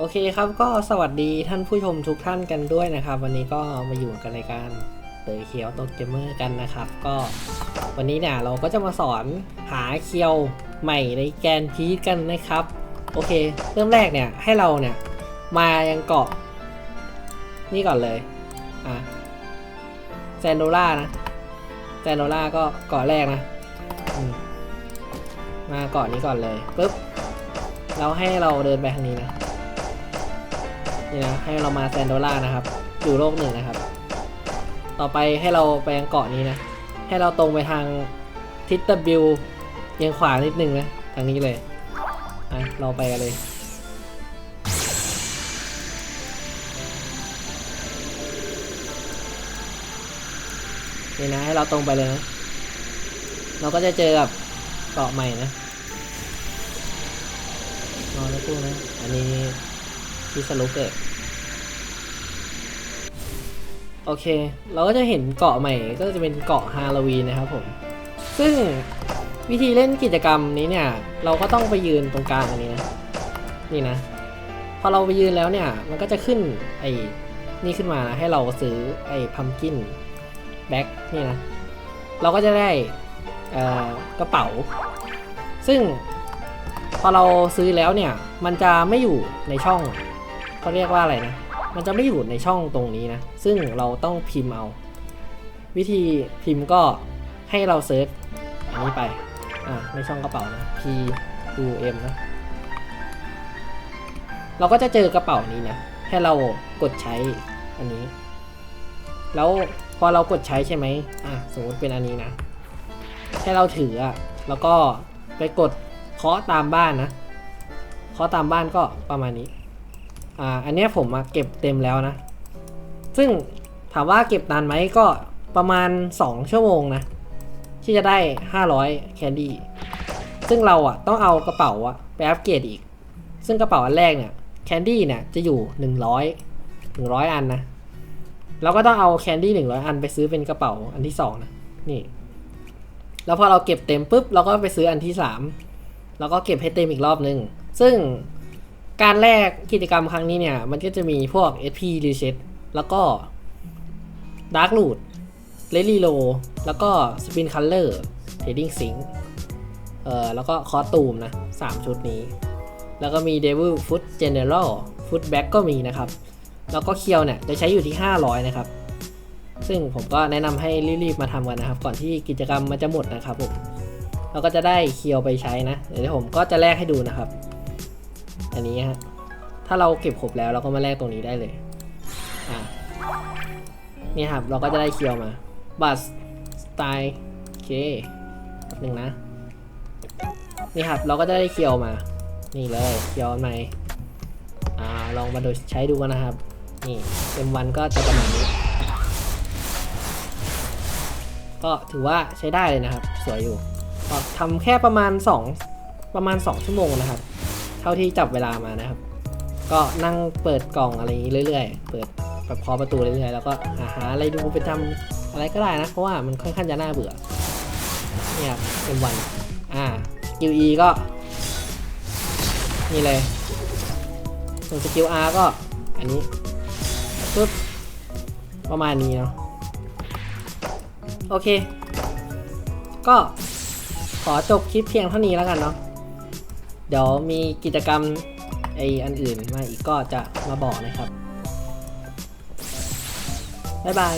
โอเคครับก็สวัสดีท่านผู้ชมทุกท่านกันด้วยนะครับ วันนี้ก็มาอยู่กันในการเตยเคียวโตเกมเมอร์กันนะครับ ก็วันนี้เนี่ยเราก็จะมาสอนหาเคียวใหม่ในแกนพีชกันนะครับ โอเค เริ่มแรกเนี่ยให้เราเนี่ยมายังเกาะ นี่ก่อนเลยอะแซนโดล่านะแซนโดล่าก็เกาะแรกนะมมาเกาะนี้ก่อนเลยปุ๊บแล้วให้เราเดินไปทางนี้นะ นี่นะให้เรามาแซนโดล่านะครับ อยู่โลกหนึ่งนะครับ ต่อไปให้เราไปยังเกาะนี้นะ ให้เราตรงไปทางทิศตบิวเอียงขวานิดนึงนะ ทางนี้เลยอะเราไปกันเลยนี่นะให้เราตรงไปเลยนะ เราก็จะเจอกับเกาะใหม่นะรอแล้วกูนะ อันนี้ ที่สลุกเกอร์โอเค เราก็จะเห็นเกาะใหม่ก็จะเป็นเกาะฮาโลวีนนะครับผม ซึ่งวิธีเล่นกิจกรรมนี้เนี่ย เราก็ต้องไปยืนตรงกลางอันนี้นะ นี่นะ พอเราไปยืนแล้วเนี่ย มันก็จะขึ้นไอ้นี่ขึ้นมานะให้เราซื้อไอ้พัมกินแบ็กนี่นะ เราก็จะได้กระเป๋า ซึ่งพอเราซื้อแล้วเนี่ย มันจะไม่อยู่ในช่อง เขาเรียกว่าอะไรนะ มันจะไม่อยู่ในช่องตรงนี้นะ ซึ่งเราต้องพิมพ์เอา วิธีพิมพ์ก็ให้เราเซิร์ชอันนี้ไป อ่าในช่องกระเป๋านะ P U M นะ เราก็จะเจอกระเป๋านี้นะ ให้เรากดใช้อันนี้ แล้วพอเรากดใช้ใช่ไหมอะสมมติเป็นอันนี้นะ ให้เราถืออะ แล้วก็ไปกดเคาะตามบ้านนะ เคาะตามบ้านก็ประมาณนี้ อ่าอันเนี้ยผมมาเก็บเต็มแล้วนะ ซึ่งถามว่าเก็บนานไหมก็ประมาณ 2 ชั่วโมงนะ ที่จะได้ 500 แคนดี้ซึ่งเราอะต้องเอากระเป๋าอะไปอัปเกรดอีก ซึ่งกระเป๋าอันแรกเนี่ยแคนดี้เนี่ยจะอยู่ 100 100 อันนะเราก็ต้องเอาแคนดี้100อันไปซื้อเป็นกระเป๋าอันที่2นะนี่ แล้วพอเราเก็บเต็มปุ๊บเราก็ไปซื้ออันที่3แล้วก็เก็บให้เต็มอีกรอบนึง ซึ่ง การแลกกิจกรรมครั้งนี้เนี่ย มันก็จะมีพวก SP Reset แล้วก็ Dark Root r e d y l o แล้วก็ Spin Color Trading Sync เอ่อแล้วก็คอตูมนะ3ชุดนี้ แล้วก็มี Devil Foot General Foot Back ก็มีนะครับ แล้วก็เคียวเนี่ย จะใช้อยู่ที่ 500 นะครับ ซึ่งผมก็แนะนำให้รีบๆมาทำกันนะครับ ก่อนที่กิจกรรมมันจะหมดนะครับผมเราก็จะได้เคียวไปใช้นะ เดี๋ยวผมก็จะแลกให้ดูนะครับ อันนี้ฮะ ถ้าเราเก็บครบแล้วเราก็มาแลกตรงนี้ได้เลย อ่านี่ครับเราก็จะได้เคียวมา บัสสไตล์โอเคหนึ่งนะ นี่ครับเราก็จะได้เคียวมา นี่เลยเคียวใหม่อ่าลองมาดูใช้ดูกันนะครับ นี่เต็มวันก็จะประมาณนี้ ก็ถือว่าใช้ได้เลยนะครับ สวยอยู่ทำแค่ประมาณ 2 ประมาณ 2 ชั่วโมงนะครับ ท่าที่จับเวลามานะครับ ก็นั่งเปิดกล่องอะไรอย่างนี้เรื่อยๆ เปิดแบบเคาะประตูเรื่อยๆ แล้วก็หาหาอะไรดูไปทำอะไรก็ได้นะ เพราะว่ามันค่อนข้างจะน่าเบื่อ เนี่ยครับเป็นวัน อ่า QE ก็นี่เลยส่วนสกิล R ก็อันนี้ปึ๊บประมาณนี้เนาะโอเค ก็ขอจบคลิปเพียงเท่านี้แล้วกันเนาะ เดี๋ยวมีกิจกรรมไออันอื่นมาอีกก็จะมาบอกนะครับ บ๊ายบาย